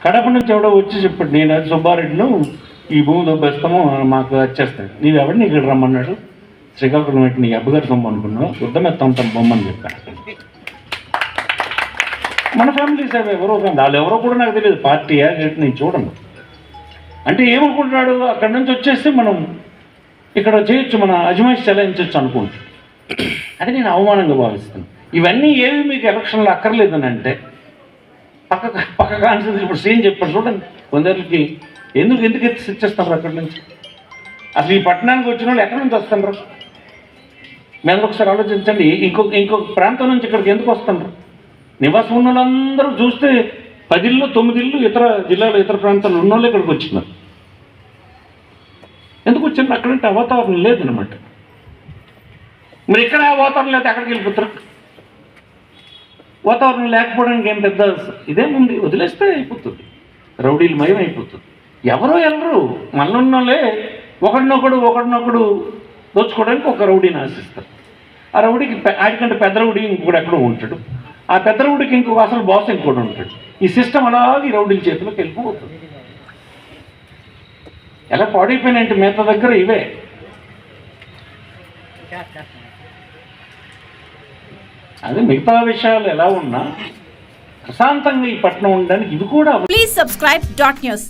కడప నుంచి ఎవడో వచ్చి చెప్పాడు నేను అది సుబ్బారెడ్డిను ఈ భూమి దొబ్బేస్తాము మాకు వచ్చేస్తాడు నీవు ఎవరిని ఇక్కడ రమ్మన్నాడు? శ్రీకాకుళం పెట్టి నీ అబ్బగారు సొమ్ము అనుకున్నావు? యుద్ధం ఎత్తాం బొమ్మని చెప్పాను మన ఫ్యామిలీస్ అవి ఎవరో కానీ వాళ్ళు ఎవరో కూడా నాకు తెలియదు పార్టీ ఏంటి నేను చూడను. అంటే ఏమనుకుంటున్నాడు? అక్కడి నుంచి వచ్చేస్తే మనం ఇక్కడ చేయొచ్చు మన అజమాయిష్ చెలాయించవచ్చు అనుకుంటాడు అది నేను అవమానంగా భావిస్తాను ఇవన్నీ ఏవి మీకు ఎలక్షన్లో అక్కర్లేదని అంటే పక్క పక్క కాన్సెన్స్ ఇప్పుడు సీన్ చెప్పాడు చూడండి. కొందరికి ఎందుకు ఎందుకు ఎత్తి ఇచ్చేస్తారు అక్కడి నుంచి? అసలు ఈ పట్టణానికి వచ్చిన వాళ్ళు ఎక్కడి నుంచి వస్తున్నారు? మీరు ఒకసారి ఆలోచించండి. ఇంకొక ఇంకొక ప్రాంతం నుంచి ఇక్కడికి ఎందుకు వస్తున్నారు? నివాసం ఉన్న వాళ్ళందరూ చూస్తే పదిళ్ళు తొమ్మిదిళ్ళు ఇతర జిల్లాలో ఇతర ప్రాంతాలు ఉన్న వాళ్ళు ఇక్కడికి వచ్చినారు. ఎందుకు వచ్చింది అక్కడంటే ఆ వాతావరణం లేదనమాట మరి ఇక్కడ ఆ వాతావరణం లేకపోతే అక్కడికి వెళ్ళిపోతారు? వాతావరణం లేకపోవడానికి ఏం పెద్ద ఇదేముంది వదిలేస్తే అయిపోతుంది. రౌడీలు మయం అయిపోతుంది. ఎవరో వెళ్ళరు మనలున్నోళ్ళే ఒకడినొకడు ఒకడినొకడు దోచుకోవడానికి ఒక రౌడీని ఆశిస్తారు. ఆ రౌడీకి ఆడికంటే పెద్ద రౌడీ ఇంకొకడు ఎక్కడో ఉంటాడు. ఆ పెద్ద రౌడీకి ఇంకొక అసలు బాస్ ఇంకోటి ఉంటాడు. ఈ సిస్టమ్ అలాగే ఈ రౌడీల చేతిలోకి వెళ్ళిపోతుంది. ఎలా పాడైపోయినాయంటే మిగతా దగ్గర ఇవే. అదే మిగతా విషయాలు ఎలా ఉన్నా ప్రశాంతంగా ఈ పట్టణం ఉండడానికి ఇవి కూడా ప్లీజ్ సబ్స్క్రైబ్ డాట్ న్యూస్